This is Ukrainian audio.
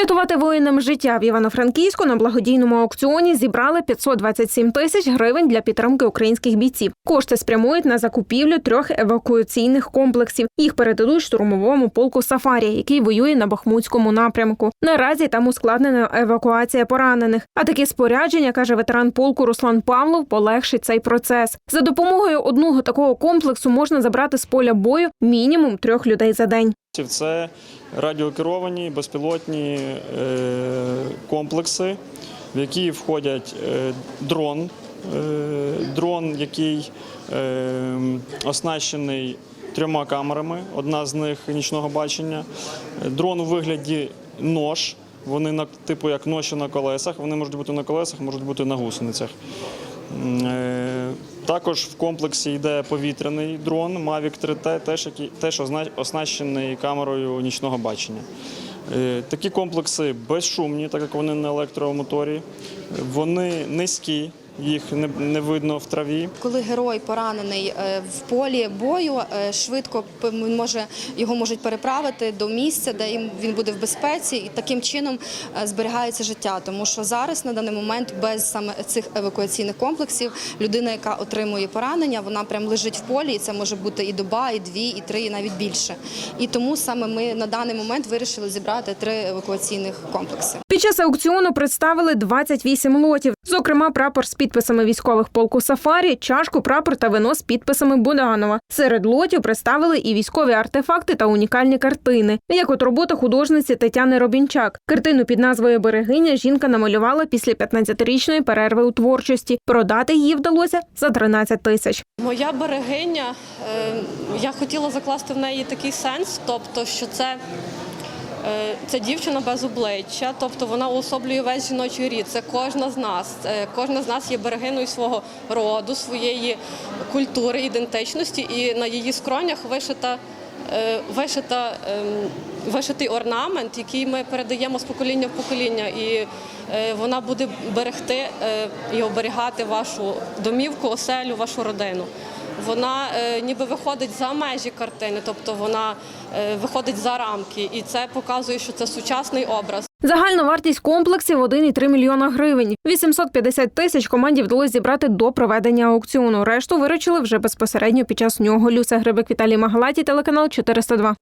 Врятувати воїнам життя в Івано-Франківську на благодійному аукціоні зібрали 527 тисяч гривень для підтримки українських бійців. Кошти спрямують на закупівлю трьох евакуаційних комплексів. Їх передадуть штурмовому полку Сафарі, який воює на Бахмутському напрямку. Наразі там ускладнена евакуація поранених. А такі спорядження, каже ветеран полку Руслан Павлов, полегшить цей процес. За допомогою одного такого комплексу можна забрати з поля бою мінімум трьох людей за день. Це радіокеровані безпілотні е, комплекси, в які входять е, дрон, е, дрон, який оснащений трьома камерами, одна з них нічного бачення, дрон у вигляді нож. Вони типу як ноші на колесах. Вони можуть бути на колесах, можуть бути на гусеницях. Також в комплексі йде повітряний дрон Mavic 3T, теж, теж оснащений камерою нічного бачення. Е, Такі комплекси безшумні, так як вони на електромоторі. Вони низькі, їх не, не видно в траві. Коли герой поранений е, в полі бою, е, швидко може його можуть переправити до місця, де їм він буде в безпеці, і таким чином е, зберігається життя. Тому що зараз на даний момент без саме цих евакуаційних комплексів людина, яка отримує поранення, вона прям лежить в полі, і це може бути і доба, і дві, і три, і навіть більше. І тому саме ми на даний момент вирішили зібрати три евакуаційних комплекси. Під час аукціону представили 28 лотів, зокрема прапор з підписами військових полку Сафарі, чашку, прапор та вино з підписами Буданова. Серед лотів представили і військові артефакти та унікальні картини, як от робота художниці Тетяни Робінчак. Картину під назвою Берегиня жінка намалювала після 15-річної перерви у творчості. Продати її вдалося за 13 тисяч. Моя берегиня, е, я хотіла закласти в неї такий сенс, тобто, що це. Е, Це дівчина без обличчя, тобто вона уособлює весь жіночий рід. Це кожна з нас. Е, Кожна з нас є берегиною свого роду, своєї культури, ідентичності, і на її скронях вишита, е, вишита, ем, вишитий орнамент, який ми передаємо з покоління в покоління. І вона буде берегти і оберігати вашу домівку, оселю, вашу родину. Вона е, ніби виходить за межі картини, тобто вона е, виходить за рамки, і це показує, що це сучасний образ. Загальна вартість комплексів 1,3 мільйона гривень. 850 тисяч команді вдалося зібрати до проведення аукціону. Решту виручили вже безпосередньо під час нього. Люся Грибик, Віталій Магалаті, телеканал 402.